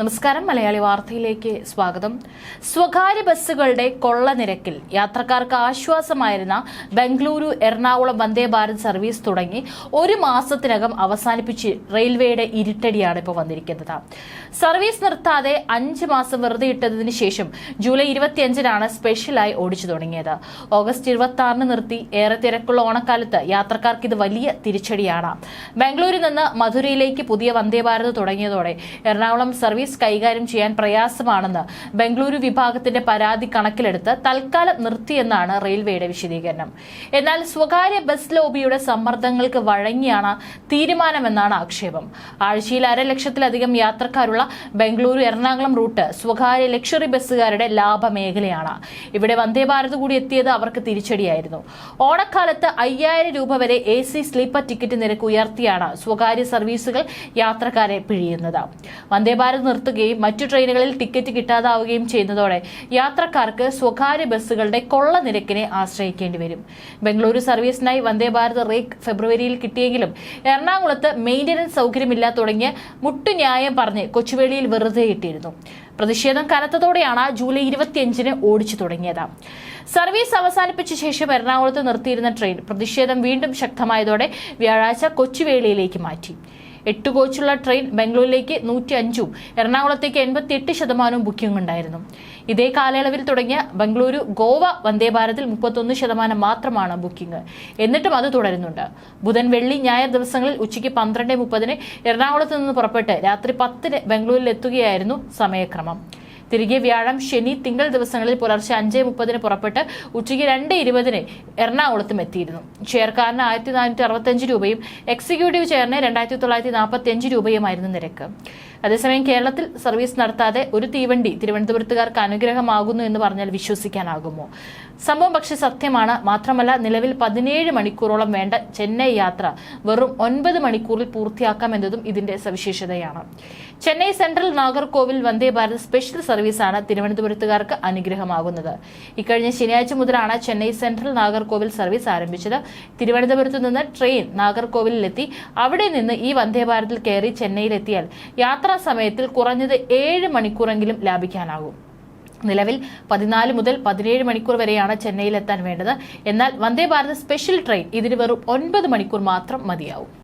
നമസ്കാരം. മലയാളി വാർത്തയിലേക്ക് സ്വാഗതം. സ്വകാര്യ ബസ്സുകളുടെ കൊള്ള നിരക്കിൽ യാത്രക്കാർക്ക് ആശ്വാസമായിരുന്ന ബംഗളൂരു എറണാകുളം വന്ദേ ഭാരത് സർവീസ് തുടങ്ങി ഒരു മാസത്തിനകം അവസാനിപ്പിച്ച് റെയിൽവേയുടെ ഇരുട്ടടിയാണ് ഇപ്പോൾ വന്നിരിക്കുന്നത്. സർവീസ് നിർത്താതെ അഞ്ച് മാസം വെറുതെ ഇട്ടതിന് ശേഷം ജൂലൈ ഇരുപത്തിയഞ്ചിനാണ് സ്പെഷ്യലായി ഓടിച്ചു തുടങ്ങിയത്. ഓഗസ്റ്റ് ഇരുപത്തി ആറിന് നിർത്തി. ഏറെ തിരക്കുള്ള ഓണക്കാലത്ത് യാത്രക്കാർക്ക് ഇത് വലിയ തിരിച്ചടിയാണ്. ബാംഗ്ലൂരിൽ നിന്ന് മധുരയിലേക്ക് പുതിയ വന്ദേ ഭാരത് തുടങ്ങിയതോടെ എറണാകുളം സർവീസ് കൈകാര്യം ചെയ്യാൻ പ്രയാസമാണെന്ന് ബംഗളൂരു വിഭാഗത്തിന്റെ പരാതി കണക്കിലെടുത്ത് തൽക്കാലം നിർത്തിയെന്നാണ് റെയിൽവേയുടെ വിശദീകരണം. എന്നാൽ സ്വകാര്യ ബസ് ലോബിയുടെ സമ്മർദ്ദങ്ങൾക്ക് വഴങ്ങിയാണ് തീരുമാനമെന്നാണ് ആക്ഷേപം. ആഴ്ചയിൽ അരലക്ഷത്തിലധികം യാത്രക്കാരുള്ള ബംഗളൂരു എറണാകുളം റൂട്ട് സ്വകാര്യ ലക്ഷറി ബസ്സുകാരുടെ ലാഭമേഖലയാണ്. ഇവിടെ വന്ദേ ഭാരത് കൂടി എത്തിയത് അവർക്ക് തിരിച്ചടിയായിരുന്നു. ഓണക്കാലത്ത് അയ്യായിരം രൂപ വരെ എ സി സ്ലീപ്പർ ടിക്കറ്റ് നിരക്ക് ഉയർത്തിയാണ് സ്വകാര്യ സർവീസുകൾ യാത്രക്കാരെ പിഴിയുന്നത്. വന്ദേ ഭാരത് നിർത്തുകയും മറ്റു ട്രെയിനുകളിൽ ടിക്കറ്റ് കിട്ടാതാവുകയും ചെയ്യുന്നതോടെ യാത്രക്കാർക്ക് സ്വകാര്യ ബസ്സുകളുടെ കൊള്ള നിരക്കിനെ ആശ്രയിക്കേണ്ടി വരും. ബംഗളൂരു സർവീസിനായി വന്ദേ ഭാരത് റേക്ക് ഫെബ്രുവരിയിൽ കിട്ടിയെങ്കിലും എറണാകുളത്ത് മെയിന്റനൻസ് സൗകര്യമില്ല തുടങ്ങിയ മുട്ടുന്യായം പറഞ്ഞ് കൊച്ചുവേളിയിൽ വെറുതെ ഇട്ടിരുന്നു. പ്രതിഷേധം കനത്തതോടെയാണ് ജൂലൈ ഇരുപത്തിയഞ്ചിന് ഓടിച്ചു തുടങ്ങിയത്. സർവീസ് അവസാനിപ്പിച്ച ശേഷം എറണാകുളത്ത് നിർത്തിയിരുന്ന ട്രെയിൻ പ്രതിഷേധം വീണ്ടും ശക്തമായതോടെ വ്യാഴാഴ്ച കൊച്ചുവേളിയിലേക്ക് മാറ്റി. എട്ട് കോച്ചുള്ള ട്രെയിൻ ബംഗളൂരിലേക്ക് നൂറ്റി അഞ്ചും എറണാകുളത്തേക്ക് എൺപത്തി എട്ട് ശതമാനവും ബുക്കിംഗ് ഉണ്ടായിരുന്നു ഇതേ കാലയളവിൽ തുടങ്ങിയ ബംഗളൂരു ഗോവ വന്ദേ ഭാരതിൽ മുപ്പത്തൊന്ന് ശതമാനം മാത്രമാണ് ബുക്കിംഗ്. എന്നിട്ടും അത് തുടരുന്നുണ്ട്. ബുധൻ വെള്ളി ഞായർ ദിവസങ്ങളിൽ ഉച്ചയ്ക്ക് പന്ത്രണ്ട് മുപ്പതിന് എറണാകുളത്ത് നിന്ന് പുറപ്പെട്ട് രാത്രി പത്തിന് ബംഗളൂരിൽ എത്തുകയായിരുന്നു സമയക്രമം. തിരികെ വ്യാഴം ശനി തിങ്കൾ ദിവസങ്ങളിൽ പുലർച്ചെ അഞ്ച് മുപ്പതിന് പുറപ്പെട്ട് ഉച്ചയ്ക്ക് രണ്ട് ഇരുപതിന് എറണാകുളത്തും എത്തിയിരുന്നു. ചെയർക്കാരന് ആയിരത്തി നാനൂറ്റി അറുപത്തഞ്ച് രൂപയും എക്സിക്യൂട്ടീവ് ചെയറിന് രണ്ടായിരത്തി തൊള്ളായിരത്തി നാൽപ്പത്തി അഞ്ച് രൂപയുമായിരുന്നു നിരക്ക്. അതേസമയം കേരളത്തിൽ സർവീസ് നടത്താതെ ഒരു തീവണ്ടി തിരുവനന്തപുരത്തുകാർക്ക് അനുഗ്രഹമാകുന്നു എന്ന് പറഞ്ഞാൽ വിശ്വസിക്കാനാകുമോ? സംഭവം പക്ഷെ സത്യമാണ്. മാത്രമല്ല നിലവിൽ പതിനേഴ് മണിക്കൂറോളം വേണ്ട ചെന്നൈ യാത്ര വെറും ഒൻപത് മണിക്കൂറിൽ പൂർത്തിയാക്കാം എന്നതും ഇതിന്റെ സവിശേഷതയാണ്. ചെന്നൈ സെൻട്രൽ നാഗർകോവിൽ വന്ദേ ഭാരത് സ്പെഷ്യൽ സർവീസാണ് തിരുവനന്തപുരത്തുകാർക്ക് അനുഗ്രഹമാകുന്നത്. ഇക്കഴിഞ്ഞ ശനിയാഴ്ച മുതലാണ് ചെന്നൈ സെൻട്രൽ നാഗർകോവിൽ സർവീസ് ആരംഭിച്ചത്. തിരുവനന്തപുരത്ത് നിന്ന് ട്രെയിൻ നാഗർകോവിലെത്തി അവിടെ നിന്ന് ഈ വന്ദേ ഭാരതിൽ കയറി ചെന്നൈയിലെത്തിയാൽ യാത്രാ സമയത്തിൽ കുറഞ്ഞത് ഏഴ് മണിക്കൂറെങ്കിലും ലാഭിക്കാനാകും. നിലവിൽ പതിനാല് മുതൽ പതിനേഴ് മണിക്കൂർ വരെയാണ് ചെന്നൈയിലെത്താൻ വേണ്ടത്. എന്നാൽ വന്ദേ ഭാരത് സ്പെഷ്യൽ ട്രെയിൻ ഇതിന് വെറും ഒൻപത് മണിക്കൂർ മാത്രം മതിയാവും.